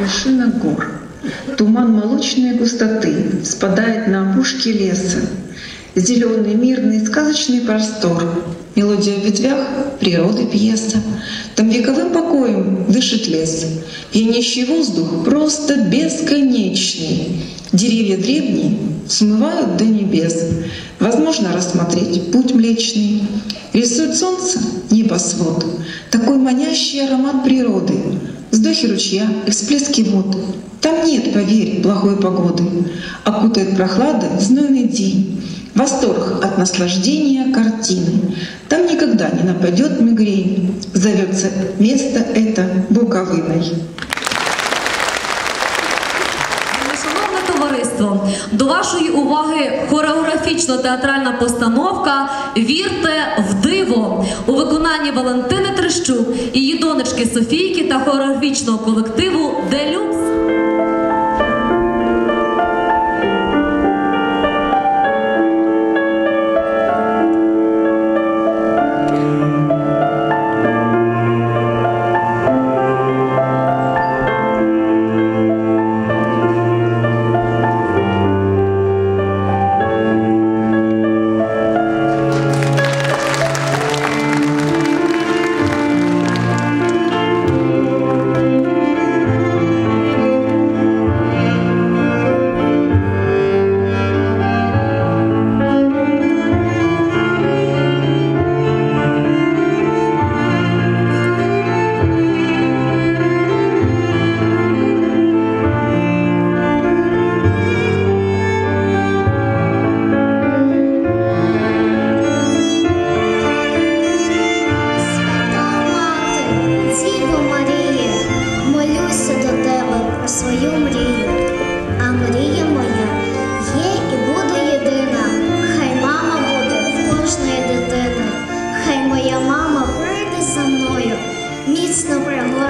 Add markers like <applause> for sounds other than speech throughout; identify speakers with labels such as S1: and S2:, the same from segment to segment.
S1: вершинах гор. Туман молочной густоты спадает на опушки леса. Зеленый, мирный, сказочный простор. Мелодия в ветвях природы пьеса. Там вековым покоем дышит лес. Пьянящий воздух просто бесконечный. Деревья древние смывают до небес. Возможно рассмотреть путь млечный. Рисует солнце небосвод. Такой манящий аромат природы Вздохи ручья и всплески вод. Там нет, поверь, плохой погоды. Окутает прохлада знойный день. Восторг от наслаждения картины. Там никогда не нападет мигрень. Зовется место это Буковиной.
S2: Шановне товариство, до вашої уваги хореографічно-театральна постановка Вірте в диво у виконанні Валентини Трещук, її донечки Софійки та хореографічного колективу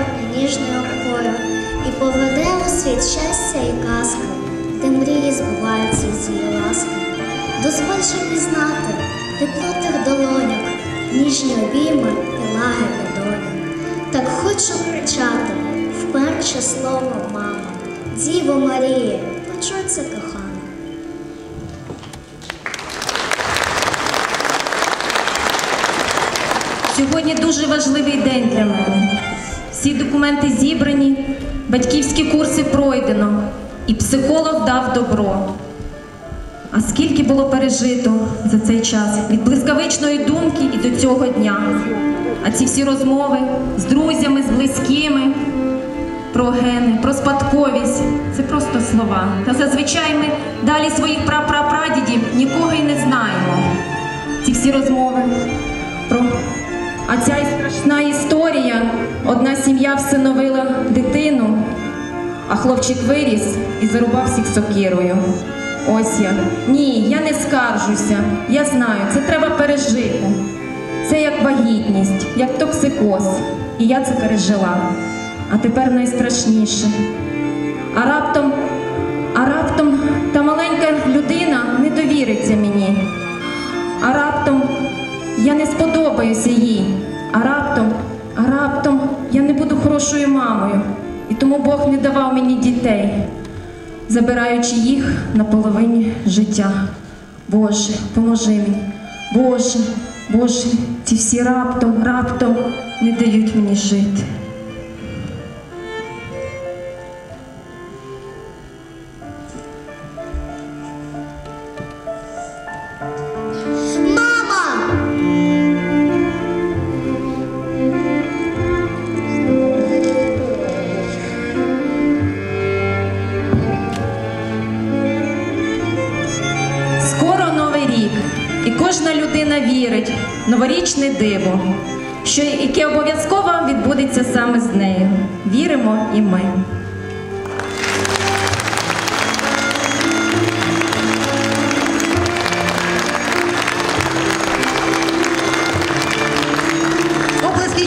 S3: пригорне ніжною рукою і поведе у світ щастя і казки, де мрії збуваються з її ласки. Дозволь же пізнати тепло тих долоньок, ніжні обійми і лагідну долю. Так хочу кричати вперше слово мама, Діво Марія, почуй це кохана.
S4: Сьогодні дуже важливий день для мене. Всі документи зібрані, батьківські курси пройдено, і психолог дав добро. А скільки було пережито за цей час від блискавичної думки і до цього дня. А ці всі розмови з друзями, з близькими, про гени, про спадковість це просто слова. Та зазвичай ми далі своїх прапрапрадідів нікого й не знаємо. Ці всі розмови про а ця й страшна історія. Одна сім'я всиновила дитину, а хлопчик виріс і зарубав всіх сокирою. Ось я. Ні, я не скаржуся. Я знаю, це треба пережити. Це як вагітність, як токсикоз. І я це пережила. А тепер найстрашніше. А раптом, а раптом та маленька людина не довіриться мені. А раптом я не сподобаюся їй. А раптом, а раптом я не буду хорошою мамою. І тому Бог не давав мені дітей, забираючи їх на половині життя. Боже, поможи мені. Боже, Боже, ці всі раптом, раптом не дають мені жити. Диво, що яке обов'язково відбудеться саме з нею. Віримо і ми.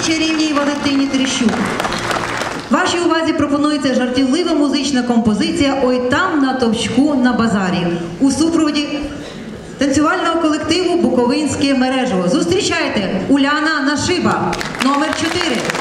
S5: Чарівній Валентині Терещук. Вашій увазі пропонується жартівлива музична композиція Ой там на товчку на базарі у супроводі Буковинське мережево. Зустрічайте Уляна Нашиба, номер 4.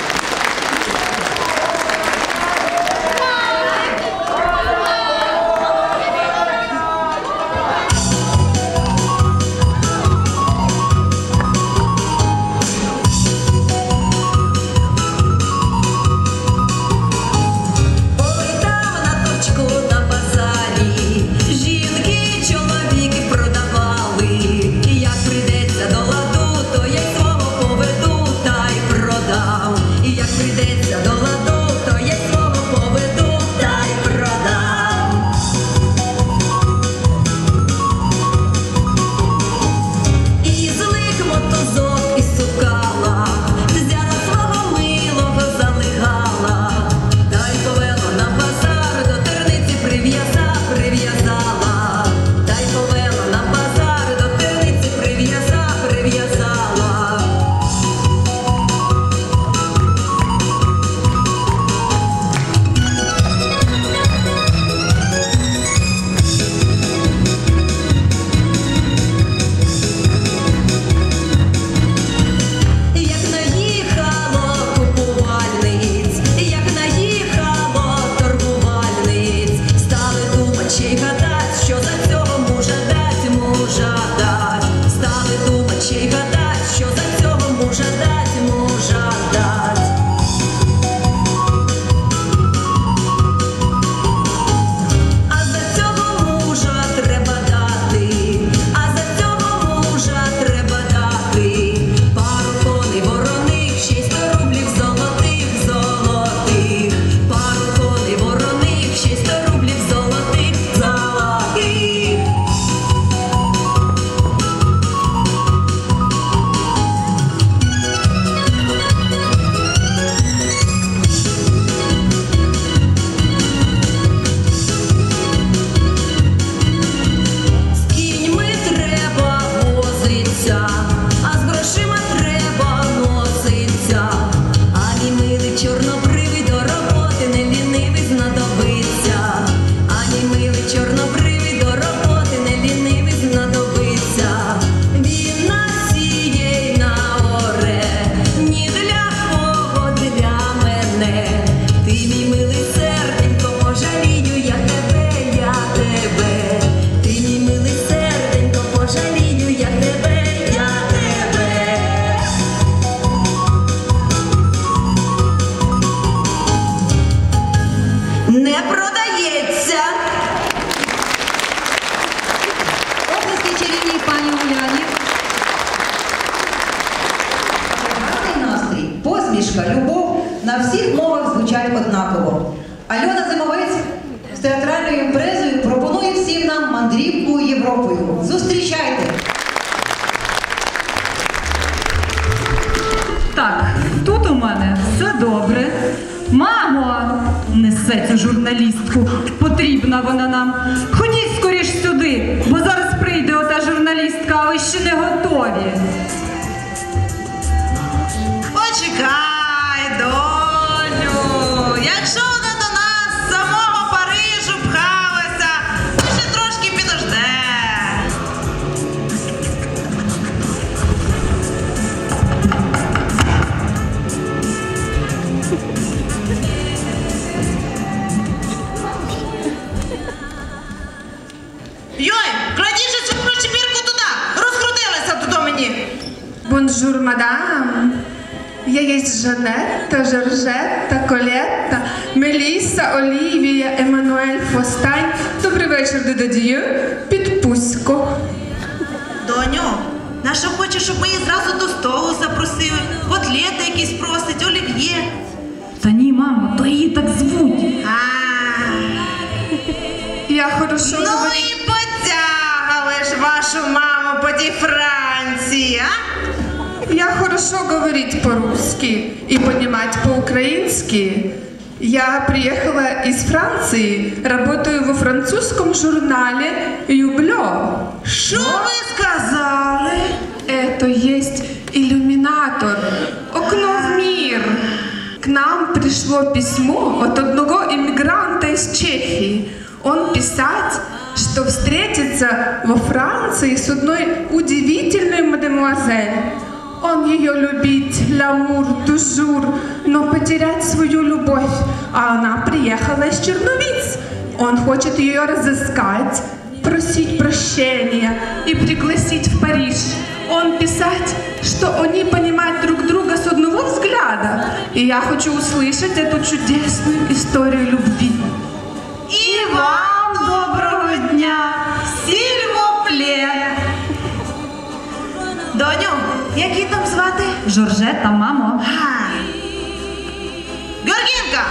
S6: Так, тут у мене все добре. Мамо, несе цю журналістку. Потрібна вона нам. Ходіть скоріш сюди, бо зараз прийде ота журналістка, а ви ще не готові.
S7: Мелісса, Олівія, Еммануель, Фостань. Добрий вечір, Дедадію. Підпусько.
S8: Доню, на що хочеш, щоб ми її зразу до столу запросили? Котлети якісь просить, олів'є.
S6: Та ні, мамо, то її так звуть.
S8: А,
S7: Я хорошо
S8: ну
S7: говорю.
S8: і потягали ж вашу маму по тій Франції, а?
S7: Я хорошо говорить по-русски и понимать по-украински. Я приехала из Франции, работаю во французском журнале «Юблё».
S8: Що ви сказали?
S7: Это есть иллюминатор, окно в мир. К нам пришло письмо от одного иммигранта из Чехии. Он писать, что встретится во Франции с одной удивительной мадемуазель. Он ее любит, ламур, тужур, но потерять свою любовь, а она приехала из Черновиц. Он хочет ее разыскать, просить прощения и пригласить в Париж. Он писать, что они понимают друг друга с одного взгляда. И я хочу услышать эту чудесную историю любви.
S8: Доню, як її там звати?
S6: Жоржета, мамо.
S8: А. Георгінка!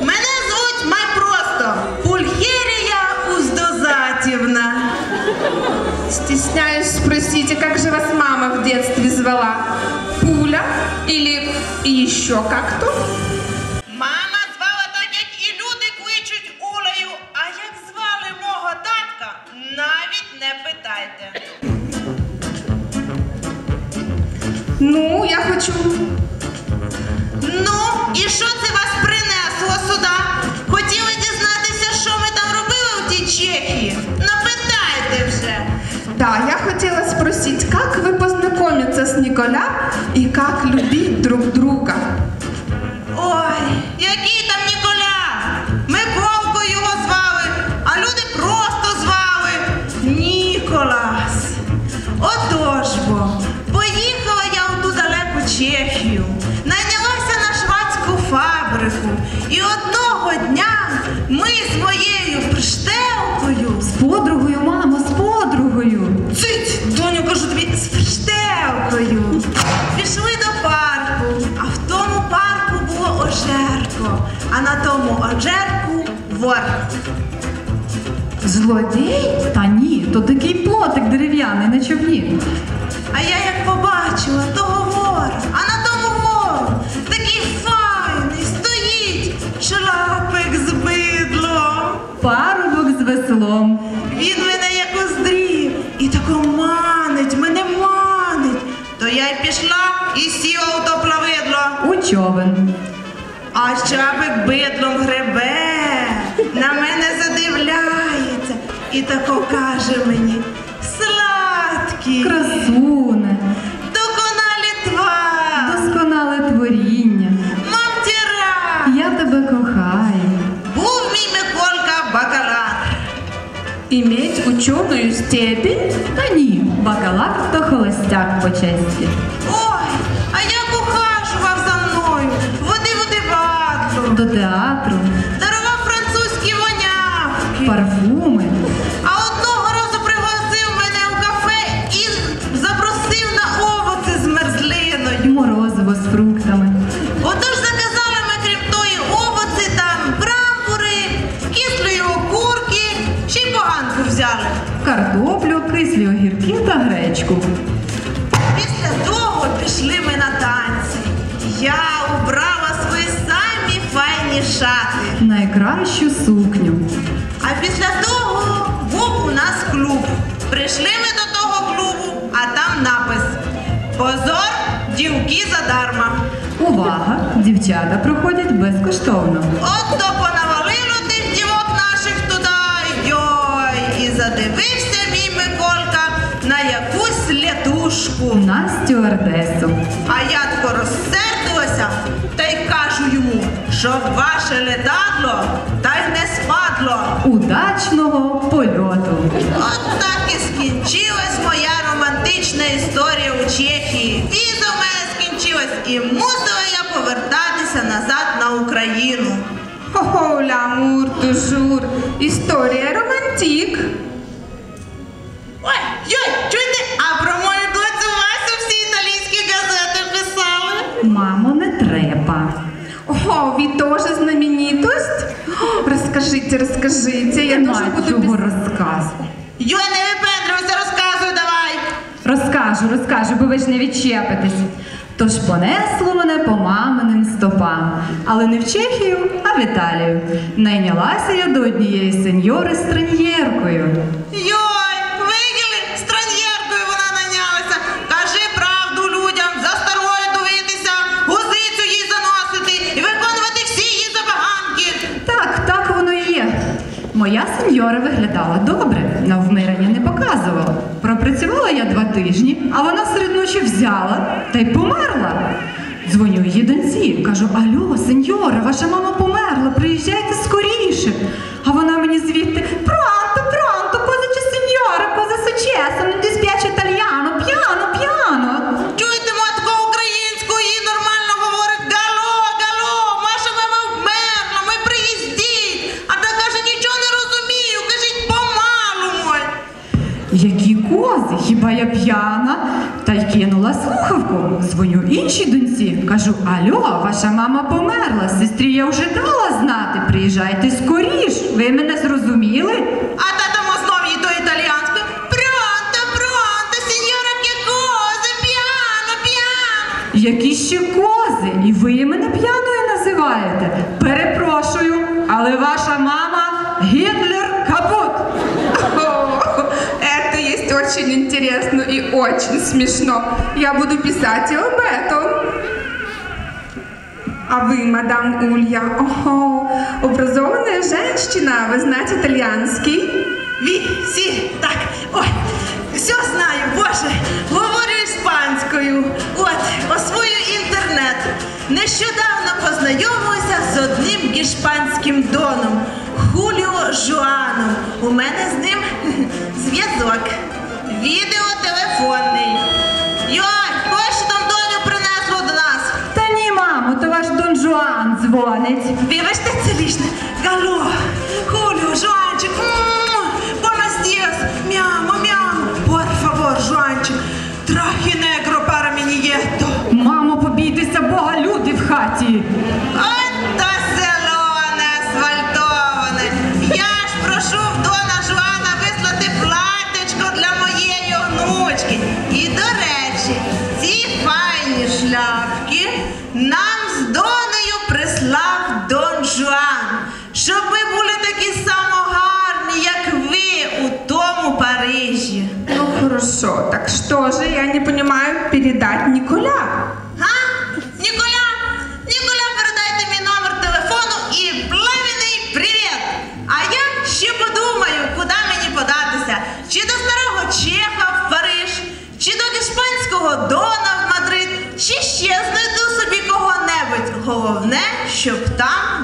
S8: Мене звуть май просто Пульхерія Уздозатівна.
S7: Стесняюсь спросить, а как же вас мама в детстве звала? Пуля или еще как-то? Ну, я хочу
S8: Ну, і що це вас принесло сюди? Хотіли дізнатися, що ми там робили в тій Чехії? Напитайте вже.
S7: Да, я хотела спросить, как вы познакомиться с Николя и как любить друг друга?
S8: Вор.
S6: Злодій? Та
S8: тако каже мені сладкий,
S6: Красуне.
S8: доконалі твар,
S6: Досконале творіння.
S8: мамтіра.
S6: Я тебе кохаю.
S8: Був мій Миколька бакалар.
S7: Иметь ученую степень?
S6: Та ні, бакалавр то холостяк по честі. Сукню.
S8: А після того був у нас клуб. Прийшли ми до того клубу, а там напис Позор, дівки задарма.
S6: Увага! Дівчата проходять безкоштовно.
S8: От то понавалило тих дівок наших туди, йой, і задивився мій Миколька на якусь лятушку.
S6: На стюардесу.
S8: А я тако розсердилася щоб ваше летадло та й не спадло.
S6: Удачного польоту.
S8: От так і скінчилась моя романтична історія у Чехії. Віза в мене скінчилась, і мусила я повертатися назад на Україну.
S7: Хо-хо, лямур, тужур. Історія романтик.
S8: Ой, йой,
S7: Расскажите, розкажіть, Я маю
S6: цього розказу.
S8: Йой, не випендрюйся, розказуй давай.
S6: Розкажу, розкажу, бо ви ж не відчепитесь. Тож понесло мене по маминим стопам, але не в Чехію, а в Італію. Найнялася я до однієї сеньори з треньєркою.
S8: Йой,
S6: Моя сеньора виглядала добре, на вмирання не показувала. Пропрацювала я два тижні, а вона серед ночі взяла та й померла. Дзвоню її доньці, кажу: Альо, сеньора, ваша мама померла, приїжджайте скоріше. А вона мені звідти хіба я п'яна? Та й кинула слухавку. Дзвоню іншій доньці. Кажу: Альо, ваша мама померла. Сестрі я вже дала знати. Приїжджайте скоріш. Ви мене зрозуміли?
S8: А та там знов їй до італіянської. Пронто, пронто, сеньора Кекоза, п'яна, п'яно, п'яно.
S6: Які ще кози? І ви мене п'яною називаєте? Перепрошую, але ваша мама Гітлер капут.
S7: О, Это есть очень интересно и очень смешно. Я буду писать и об этом. А вы, мадам Улья, ого, образованная женщина, вы знаете итальянский?
S8: Ві, сі, так, ой, все знаю, боже, говорю іспанською. От, освою інтернет. Нещодавно познайомилася з одним гішпанським доном Хуліо Жуаном. У мене з ним <laughs> зв'язок. Відеотелефонний. Йой, хочеш там доню принесло до нас.
S6: Та ні, мамо, то ваш Дон Жуан дзвонить.
S8: Нам з Донею прислав Дон Жуан, щоб ми були такі само гарні, як ви у тому Парижі.
S7: Ну хорошо, так що же я не понимаю передать Николя?
S8: Головне, щоб там